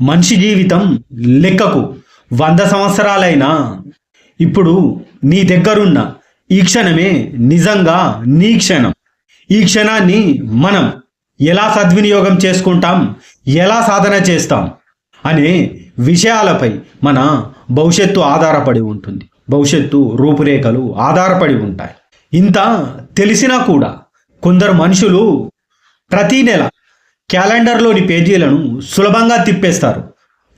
మనిషి జీవితం లెక్కకు వంద సంవత్సరాలైనా ఇప్పుడు నీ దగ్గరున్న ఈ క్షణమే నిజంగా నీ క్షణం. ఈ క్షణాన్ని మనం ఎలా సద్వినియోగం చేసుకుంటాం? ఎలా సాధన చేస్తాం? అనే విషయాలపై మన భవిష్యత్తు ఆధారపడి ఉంటుంది. భవిష్యత్తు రూపురేఖలు ఆధారపడి ఉంటాయి. ఇంత తెలిసినా కూడా కొందరు మనుషులు ప్రతీ నెల క్యాలెండర్లోని పేజీలను సులభంగా తిప్పేస్తారు.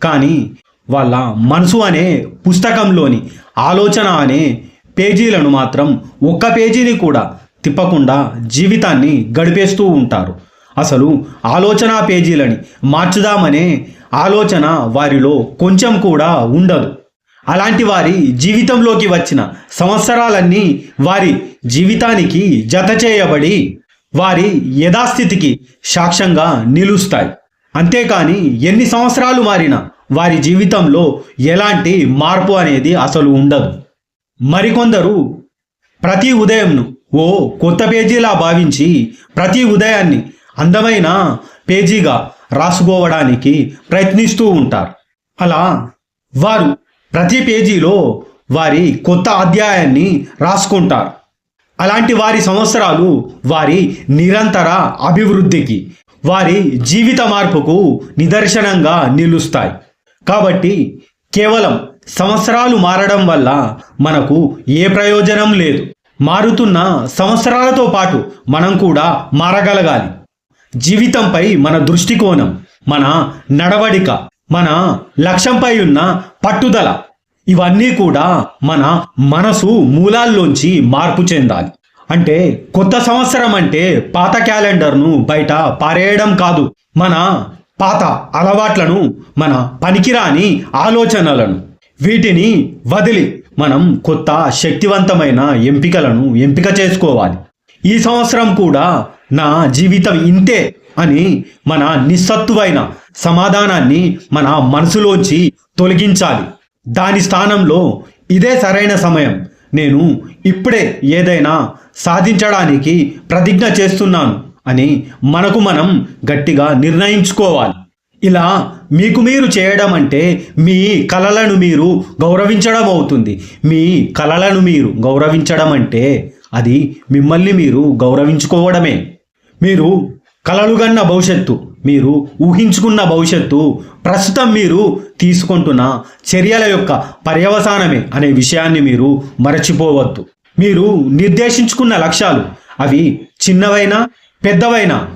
కానీ వాళ్ళ మనసు అనే పుస్తకంలోని ఆలోచన అనే పేజీలను మాత్రం ఒక్క పేజీని కూడా తిప్పకుండా జీవితాన్ని గడిపేస్తూ ఉంటారు. అసలు ఆలోచన పేజీలని మార్చుదామనే ఆలోచన వారిలో కొంచెం కూడా ఉండదు. అలాంటి వారి జీవితంలోకి వచ్చిన సంవత్సరాలన్నీ వారి జీవితానికి జత చేయబడి వారి యథాస్థితికి సాక్ష్యంగా నిలుస్తాయి. అంతేకాని ఎన్ని సంవత్సరాలు మారినా వారి జీవితంలో ఎలాంటి మార్పు అనేది అసలు ఉండదు. మరికొందరు ప్రతి ఉదయంను ఓ కొత్త పేజీలా భావించి ప్రతి ఉదయాన్ని అందమైన పేజీగా రాసుకోవడానికి ప్రయత్నిస్తూ ఉంటారు. అలా వారు ప్రతి పేజీలో వారి కొత్త అధ్యాయాన్ని రాసుకుంటారు. అలాంటి వారి సంవత్సరాలు వారి నిరంతర అభివృద్ధికి వారి జీవిత మార్పుకు నిదర్శనంగా నిలుస్తాయి. కాబట్టి కేవలం సంవత్సరాలు మారడం వల్ల మనకు ఏ ప్రయోజనం లేదు. మారుతున్న సంవత్సరాలతో పాటు మనం కూడా మారగలగాలి. జీవితంపై మన దృష్టికోణం మన నడవడిక మన లక్ష్యంపై ఉన్న పట్టుదల ఇవన్నీ కూడా మన మనసు మూలాల్లోంచి మార్పు చెందాలి. అంటే కొత్త సంవత్సరం అంటే పాత క్యాలెండర్ను బయట పారేయడం కాదు. మన పాత అలవాట్లను మన పనికిరాని ఆలోచనలను వీటిని వదిలి మనం కొత్త శక్తివంతమైన ఎంపికలను ఎంపిక చేసుకోవాలి. ఈ సంవత్సరం కూడా నా జీవితం ఇంతే అని మన నిస్సత్తువైన సమాధానాన్ని మన మనసులోంచి తొలగించాలి. దాని స్థానంలో ఇదే సరైన సమయం. నేను ఇప్పుడే ఏదైనా సాధించడానికి ప్రతిజ్ఞ చేస్తున్నాను అని మనకు మనం గట్టిగా నిర్ణయించుకోవాలి. ఇలా మీకు మీరు చేయడం అంటే మీ కలలను మీరు గౌరవించడం అవుతుంది. మీ కలలను మీరు గౌరవించడం అంటే అది మిమ్మల్ని మీరు గౌరవించుకోవడమే. మీరు కలలుగన్న భవిష్యత్తు మీరు ఊహించుకున్న భవిష్యత్తు ప్రస్తుతం మీరు తీసుకుంటున్న చర్యల యొక్క పర్యవసానమే అనే విషయాన్ని మీరు మరచిపోవద్దు. మీరు నిర్దేశించుకున్న లక్ష్యాలు అవి చిన్నవైనా పెద్దవైనా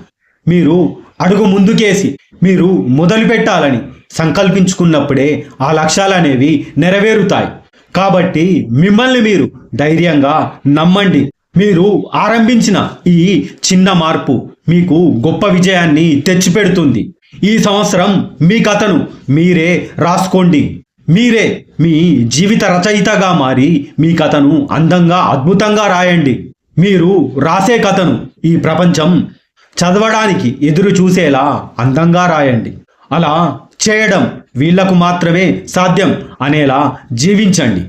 మీరు అడుగు ముందుకేసి మీరు మొదలు పెట్టాలని సంకల్పించుకున్నప్పుడే ఆ లక్ష్యాలు అనేవి నెరవేరుతాయి. కాబట్టి మిమ్మల్ని మీరు ధైర్యంగా నమ్మండి. మీరు ఆరంభించిన ఈ చిన్న మార్పు మీకు గొప్ప విజయాన్ని తెచ్చిపెడుతుంది. ఈ సంవత్సరం మీ కథను మీరే రాసుకోండి. మీరే మీ జీవిత రచయితగా మారి మీ కథను అందంగా అద్భుతంగా రాయండి. మీరు రాసే కథను ఈ ప్రపంచం చదవడానికి ఎదురు చూసేలా అందంగా రాయండి. అలా చేయడం వీళ్ళకు మాత్రమే సాధ్యం అనేలా జీవించండి.